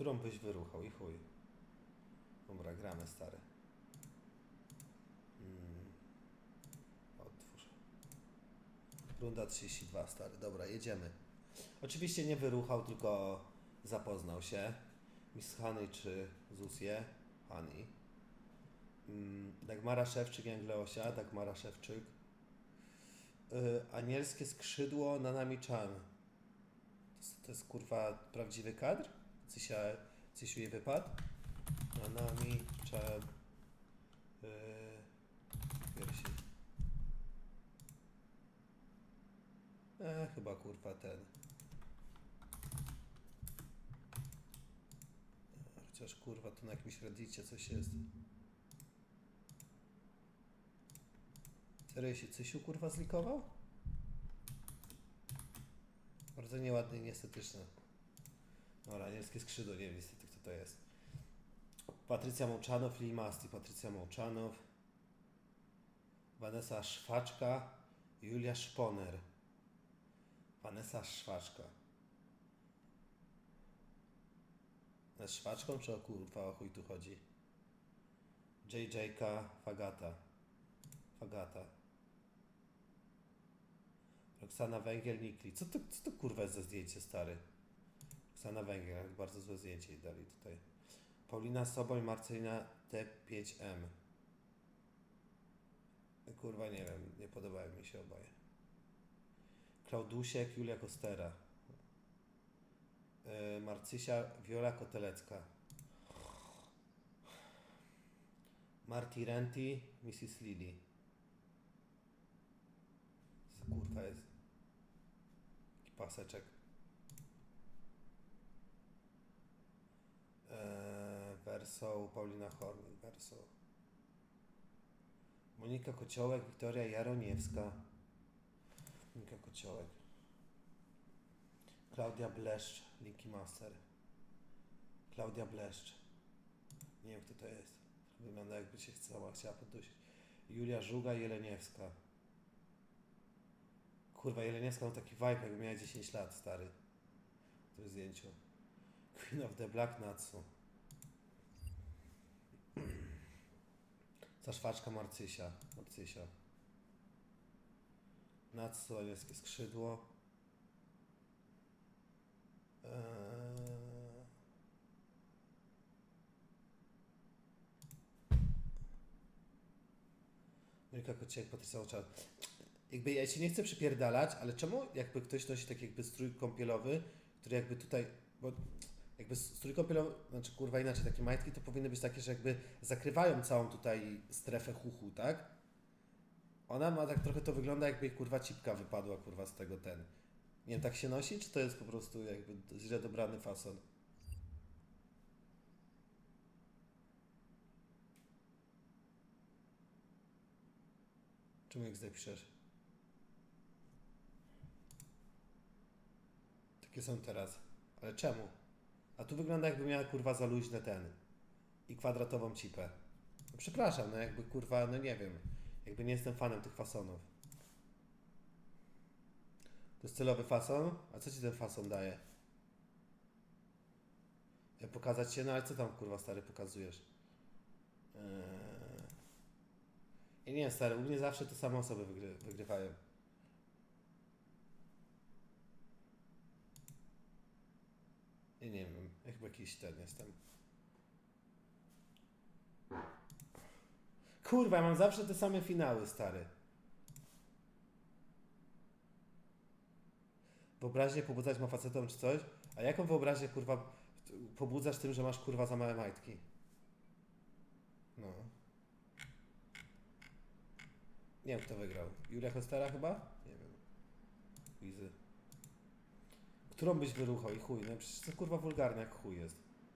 Którą byś wyruchał i chuj. Dobra, gramy stary. Mm. Otwórz. Runda 32, stary. Dobra, jedziemy. Oczywiście nie wyruchał, tylko zapoznał się. Miss Honey czy Zusje? Honey. Mm, Dagmara Szewczyk, Jangleosia, Dagmara Szewczyk. Y, anielskie skrzydło na nami Chan. To to jest kurwa prawdziwy kadr? Cysia, Cysiu jej wypadł? Na nami Chan. Yy, piersi. E, chyba kurwa ten. Chociaż kurwa tu na jakimś reddicie coś jest. Serio się Cysiu kurwa zlikował? Bardzo nieładny i nieestetyczny. Dobra, anielskie skrzydło, nie wiem niestety kto to jest. Patrycja Mołczanow, Lee Masti, Patrycja Mołczanow, Vanessa Szwaczka, Julia Szponer. Vanessa Szwaczka. Jest szwaczką, czy o kurwa o chuj tu chodzi? JJ-ka Fagata. Fagata. Roxana Węgiel, Nikli. Co to, co to kurwa jest za zdjęcie, stary? Roxana Węgiel, jak bardzo złe zdjęcie dali tutaj. Paulina Soboń, Marcelina T5M. Kurwa, nie wiem, nie podobają mi się oboje. Klaudusiek, Julia Kostera. Yy, Marcysia, Wiola Kotelecka. Marty Renti, Mrs. Lily. Kurwa jest? Paseczek. Verso, Paulina Hornik, Verso. Monika Kociołek, Wiktoria Jaroniewska. Monika Kociołek. Klaudia Bleszcz, Linki Master. Klaudia Bleszcz. Nie wiem kto to jest. Wygląda jakby się chciała, chciała podusić. Julia Żuga, Jeleniewska. Kurwa, Jeleniewska ma taki vibe, jakby miała 10 lat, stary. W tym zdjęciu. Queen of the Black Natsu. Zaszwaczka Marcysia. Marcysia. Natsu, anielskie skrzydło. Eee... Monika Kociak, Patrycja. Jakby ja się nie chcę przypierdalać, ale czemu jakby ktoś nosi taki jakby strój kąpielowy, który jakby tutaj, bo jakby strój kąpielowy, znaczy kurwa inaczej, takie majtki to powinny być takie, że jakby zakrywają całą tutaj strefę chuchu, tak? Ona ma tak trochę to wygląda jakby kurwa cipka wypadła kurwa z tego ten. Nie tak się nosi, czy to jest po prostu jakby źle dobrany fason? Czemu XD piszesz? Takie są teraz. Ale czemu? A tu wygląda jakby miała kurwa za luźne ten. I kwadratową cipę. No przepraszam, no jakby kurwa, no nie wiem. Jakby nie jestem fanem tych fasonów. To jest celowy fason? A co ci ten fason daje? Ja pokazać się? No ale co tam kurwa stary pokazujesz? Eee... I nie, stary, u mnie zawsze te same osoby wygry, wygrywają. I nie wiem, ja chyba jakiś ten jestem. Kurwa, mam zawsze te same finały, stary. Wyobraźnię pobudzać ma facetom czy coś? A jaką wyobraźnię, kurwa, pobudzasz tym, że masz, kurwa, za małe majtki? No. Nie wiem, kto wygrał. Julia Kostera chyba? Nie wiem. Wizy. Którą byś wyruchał i chuj? No przecież to kurwa wulgarne jak chuj jest.